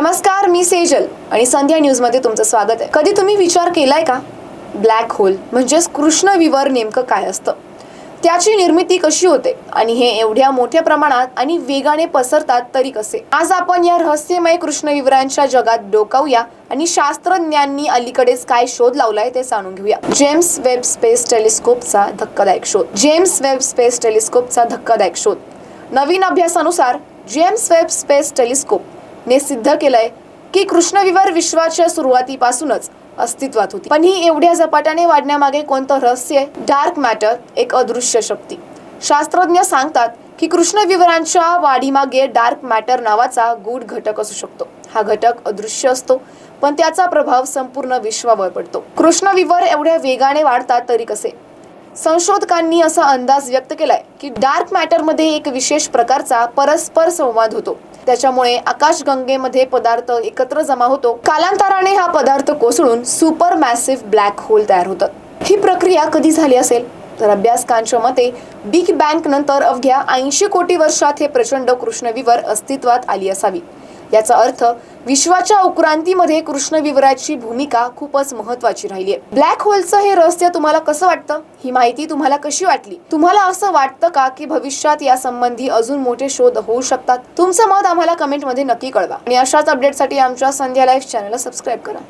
नमस्कार मी सेजल आणि संध्या न्यूजमध्ये तुमचं स्वागत आहे. कधी तुम्ही विचार केलाय का? ब्लॅक होल म्हणजेच कृष्ण विवर नेमकं काय असतं? त्याची निर्मिती कशी होते? आणि हे एवढ्या मोठ्या प्रमाणात आणि वेगाने पसरतात तरी कसे? आज आपण या रहस्यमय कृष्णविवरांच्या जगात डोकावूया आणि शास्त्रज्ञांनी अलीकडेच काय शोध लावलाय ते जाणून घेऊया. जेम्स वेब स्पेस टेलिस्कोपचा धक्कादायक शोध. जेम्स वेब स्पेस टेलिस्कोपचा धक्कादायक शोध. नवीन अभ्यासानुसार जेम्स वेब स्पेस टेलिस्कोप ने सिद्ध केलंय की कृष्णविवर विश्वाच्या सुरुवातीपासूनच अस्तित्वात होती. पण ही एवढ्या झपाट्याने वाढण्यामागे कोणतं रहस्य? आहे डार्क मॅटर एक अदृश्य शक्ती. शास्त्रज्ञ सांगतात की कृष्णविवरांच्या वाढीमागे डार्क मॅटर नावाचा गूढ घटक असू शकतो. हा घटक अदृश्य असतो पण त्याचा प्रभाव संपूर्ण विश्वावर पडतो. कृष्णविवर एवढ्या वेगाने वाढतात तरी कसे? संशोधकांनी असा अंदाज व्यक्त केलाय की डार्क मॅटरमध्ये एक विशेष प्रकारचा परस्पर संवाद होतो. त्याच्यामुळे आकाशगंगेमध्ये पदार्थ एकत्र जमा होतो. कालांतराने हा पदार्थ कोसळून सुपर मॅसिव्ह ब्लॅक होल तयार होतात. ही प्रक्रिया कधी झाली असेल? तर अभ्यासकांच्या मते बिग बँक नंतर अवघ्या ऐंशी कोटी वर्षात हे प्रचंड कृष्णविवर अस्तित्वात आली असावी. याचा अर्थ विश्वाच्या उत्क्रांतीमध्ये कृष्णविवराची भूमिका खूपच महत्वाची राहिली आहे. ब्लॅक होलचं हे रहस्य तुम्हाला कसं वाटतं? ही माहिती तुम्हाला कशी वाटली? तुम्हाला असं वाटतं का की भविष्यात या संबंधी अजून मोठे शोध होऊ शकतात? तुमचं मत आम्हाला कमेंटमध्ये नक्की कळवा. आणि अशाच अपडेटसाठी आमच्या संध्या लाईफ चॅनलला सबस्क्राईब करा.